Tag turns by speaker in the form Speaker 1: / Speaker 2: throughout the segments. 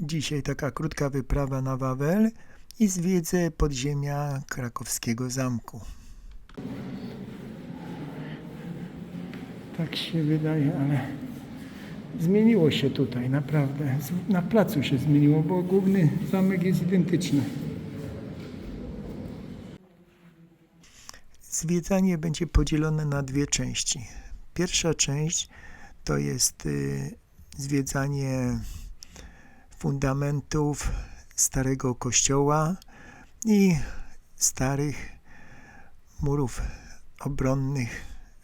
Speaker 1: Dzisiaj taka krótka wyprawa na Wawel i zwiedzę podziemia krakowskiego zamku. Tak się wydaje, ale zmieniło się tutaj, naprawdę. Na placu się zmieniło, bo główny zamek jest identyczny. Zwiedzanie będzie podzielone na dwie części. Pierwsza część to jest y, zwiedzanie fundamentów starego kościoła i starych murów obronnych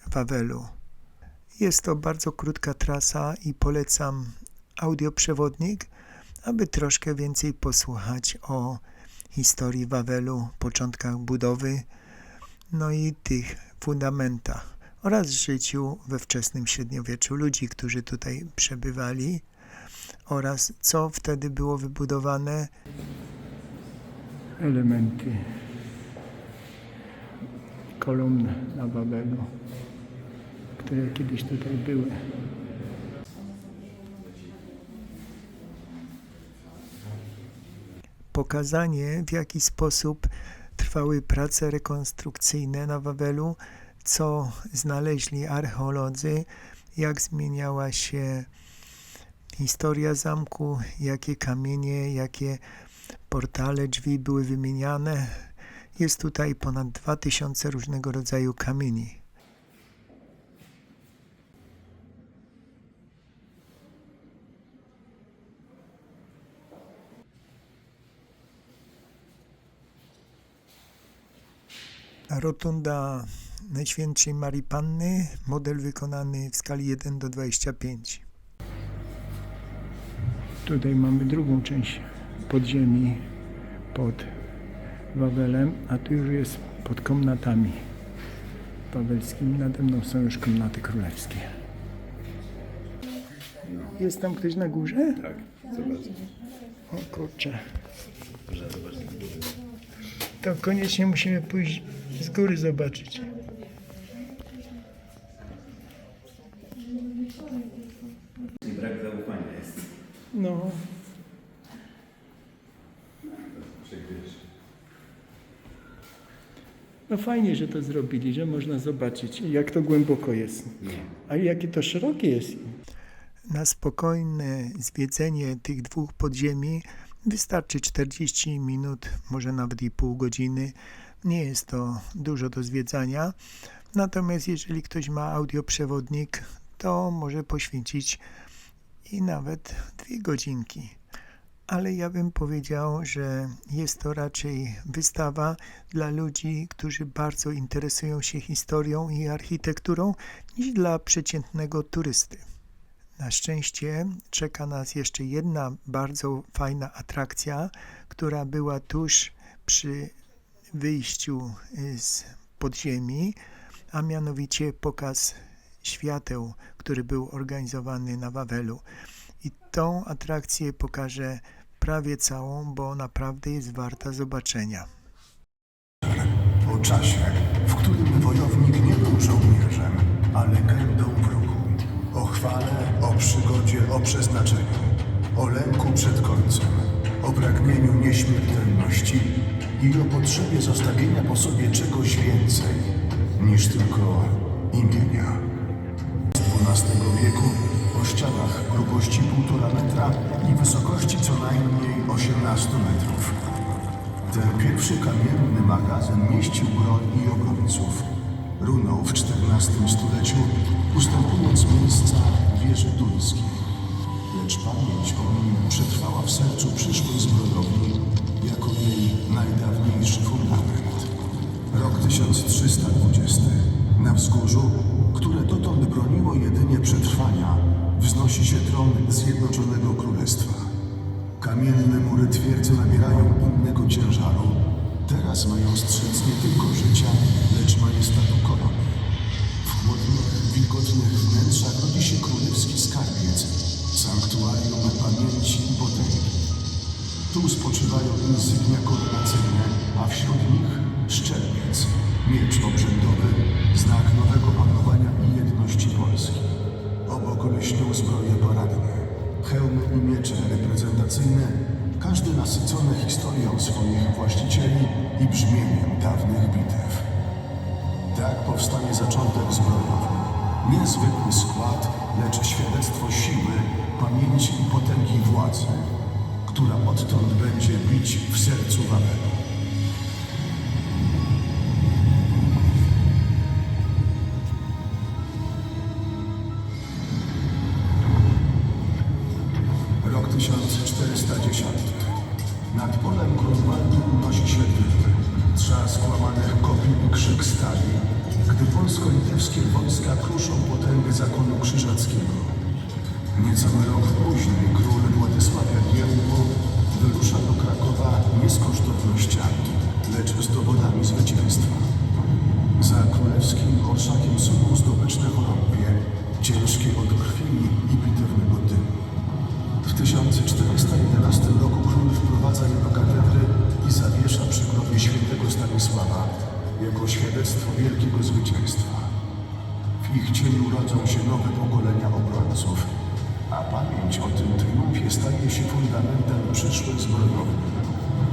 Speaker 1: Wawelu. Jest to bardzo krótka trasa i polecam audioprzewodnik, aby troszkę więcej posłuchać o historii Wawelu, początkach budowy, no i tych fundamentach oraz życiu we wczesnym średniowieczu ludzi, którzy tutaj przebywali oraz co wtedy było wybudowane. Elementy kolumn na Babelu, które kiedyś tutaj były. Pokazanie, w jaki sposób trwały prace rekonstrukcyjne na Wawelu, co znaleźli archeolodzy, jak zmieniała się historia zamku, jakie kamienie, jakie portale, drzwi były wymieniane. Jest tutaj ponad 2000 różnego rodzaju kamieni. Rotunda Najświętszej Marii Panny, model wykonany w skali 1 do 25. Tutaj mamy drugą część podziemi pod Wawelem, a tu już jest pod komnatami wawelskimi. Nade mną są już komnaty królewskie. Jest tam ktoś na górze?
Speaker 2: Tak, zobacz.
Speaker 1: O kurczę. To koniecznie musimy pójść z góry zobaczyć.
Speaker 2: I brak zaufania jest.
Speaker 1: No, no fajnie, że to zrobili, że można zobaczyć, jak to głęboko jest. A jakie to szerokie jest. Na spokojne zwiedzenie tych dwóch podziemi wystarczy 40 minut, może nawet i pół godziny. Nie jest to dużo do zwiedzania. Natomiast jeżeli ktoś ma audioprzewodnik, to może poświęcić i nawet dwie godzinki. Ale ja bym powiedział, że jest to raczej wystawa dla ludzi, którzy bardzo interesują się historią i architekturą, niż dla przeciętnego turysty. Na szczęście czeka nas jeszcze jedna bardzo fajna atrakcja, która była tuż przy wyjściu y, z podziemi, a mianowicie pokaz świateł, który był organizowany na Wawelu. I tą atrakcję pokażę prawie całą, bo naprawdę jest warta zobaczenia.
Speaker 3: O czasie, w którym wojownik nie był żołnierzem, a legendą w ruchu. O chwale, o przygodzie, o przeznaczeniu. O lęku przed końcem. O pragnieniu nieśmiertelności i o potrzebie zostawienia po sobie czegoś więcej niż tylko imienia. XII wieku o ścianach grubości 1,5 metra i wysokości co najmniej 18 metrów. Ten pierwszy kamienny magazyn mieścił broń i obrońców. Runął w XIV stuleciu, ustępując miejsca wieży duńskiej. Lecz pamięć o nim przetrwała w sercu przyszłej zbrojowni jako jej najdawniejszy fundament. Rok 1320. Na wzgórzu, które dotąd broniło jedynie przetrwania, wznosi się tron Zjednoczonego Królestwa. Kamienne mury twierdzy nabierają innego ciężaru. Teraz mają strzec nie tylko życia, lecz majestatu korony. W chłodnych, wilgotnych wnętrzach rodzi się królewski skarbiec, sanktuarium pamięci i potęgi. Tu spoczywają insygnia koronacyjne, a wśród nich szczelniec, miecz obrzędowy, znak nowego panowania i jedności Polski. Obok leśnią zbroje paradne, hełmy i miecze reprezentacyjne nasycone historią swoich właścicieli i brzmieniem dawnych bitew. Tak powstanie zaczątek zbrojowy. Niezwykły skład, lecz świadectwo siły, pamięci i potęgi władzy, która odtąd będzie bić w sercu Wawelu. Jako świadectwo wielkiego zwycięstwa. W ich cieniu rodzą się nowe pokolenia obrońców, a pamięć o tym triumfie staje się fundamentem przyszłej zbrojowni.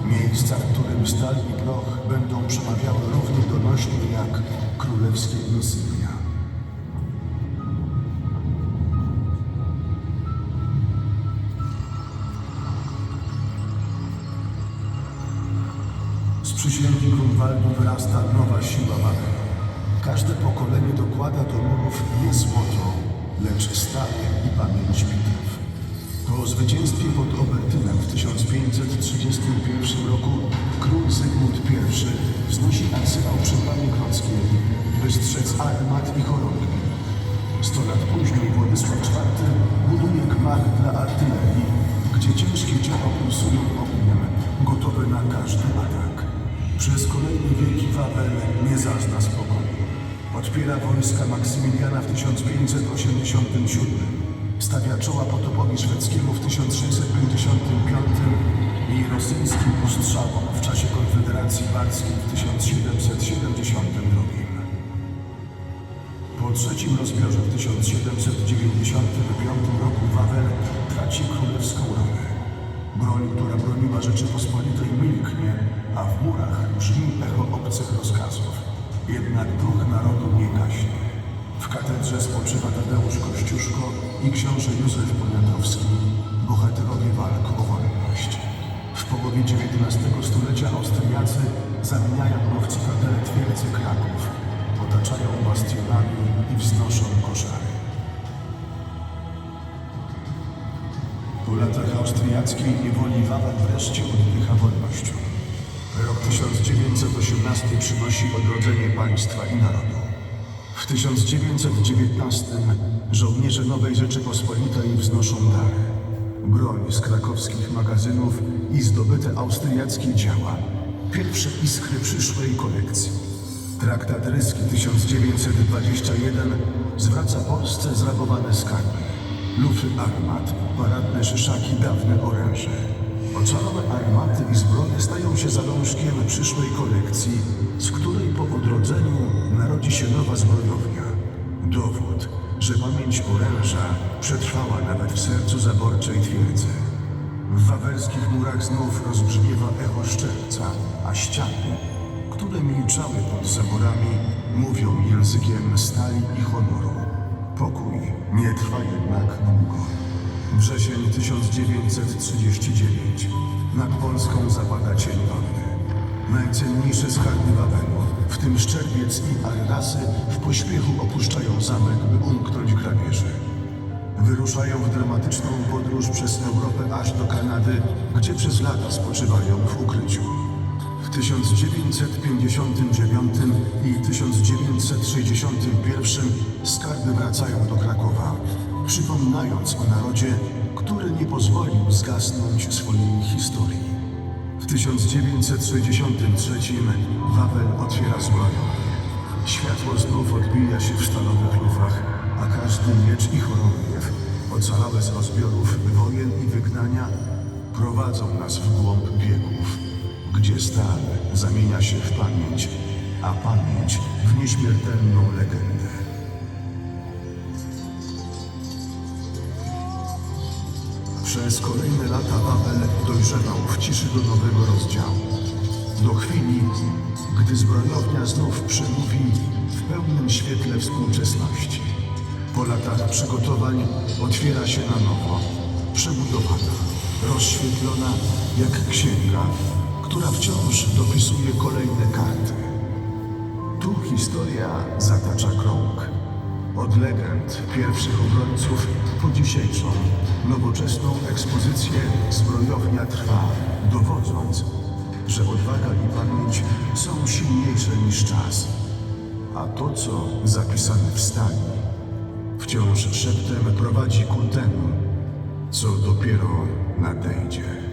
Speaker 3: Miejsca, w którym stal i proch będą przemawiały równie donośnie jak królewskie insygnia. Z przysięgi Grunwaldu wyrasta nowa siła Wawelu. Każde pokolenie dokłada do murów nie złoto, lecz stal i pamięć bitew. Po zwycięstwie pod Obertynem w 1531 roku król Zygmunt I wznosi arcybał przy Bramie by strzec armat i chorągi. Sto lat później Władysław IV buduje gmach dla artylerii, gdzie ciężkie działa pulsują ogniem, gotowe na każdy atak. Przez kolejne wieki Wawel nie zazna spokoju. Odpiera wojska Maksymiliana w 1587, stawia czoła potopowi szwedzkiemu w 1655 i rosyjskim ostrzałom w czasie Konfederacji Barskiej w 1772. Po trzecim rozbiorze w 1795 roku Wawel traci królewską rolę. Broń, która broniła Rzeczypospolitej a w murach brzmi echo obcych rozkazów. Jednak duch narodu nie gaśnie. W katedrze spoczywa Tadeusz Kościuszko i książę Józef Poniatowski, bohaterowie walk o wolność. W połowie XIX stulecia Austriacy zamieniają cytadelę twierdzy Kraków, otaczają bastionami i wznoszą koszary. Po latach austriackiej niewoli Wawel wreszcie oddycha wolnością. Rok 1918 przynosi odrodzenie państwa i narodu. W 1919 żołnierze Nowej Rzeczypospolitej wznoszą dary. Broń z krakowskich magazynów i zdobyte austriackie dzieła. Pierwsze iskry przyszłej kolekcji. Traktat ryski 1921 zwraca Polsce zrabowane skarby. Lufy armat, paradne szyszaki, dawne oręże. Ocalałe armaty i zbroje stają się zalążkiem przyszłej kolekcji, z której po odrodzeniu narodzi się nowa zbrojownia. Dowód, że pamięć oręża przetrwała nawet w sercu zaborczej twierdzy. W wawelskich murach znów rozbrzmiewa echo szczerca, a ściany, które milczały pod zaborami, mówią językiem stali i honoru. Pokój nie trwa jednak długo. Wrzesień 1939. Nad Polską zapada cień wojny. Najcenniejsze skarby Wawelu, w tym szczerbiec i arrasy, w pośpiechu opuszczają zamek, by umknąć grabieży. Wyruszają w dramatyczną podróż przez Europę aż do Kanady, gdzie przez lata spoczywają w ukryciu. W 1959 i 1961 skarby wracają do Krakowa, przypominając o narodzie, który nie pozwolił zgasnąć swojej historii. W 1963 Wawel otwiera zbrojownię. Światło znów odbija się w stalowych lufach, a każdy miecz i chorągiew, ocalałe z rozbiorów wojen i wygnania, prowadzą nas w głąb biegów, gdzie stal zamienia się w pamięć, a pamięć w nieśmiertelną legendę. Przez kolejne lata dojrzewa dojrzewał w ciszy do nowego rozdziału. Do chwili, gdy zbrojownia znów przemówi w pełnym świetle współczesności. Po latach przygotowań otwiera się na nowo, przebudowana, rozświetlona jak księga, która wciąż dopisuje kolejne karty. Tu historia zatacza krąg. Od legend pierwszych obrońców po dzisiejszą, nowoczesną ekspozycję zbrojownia trwa, dowodząc, że odwaga i pamięć są silniejsze niż czas. A to, co zapisane w stali, wciąż szeptem prowadzi ku temu, co dopiero nadejdzie.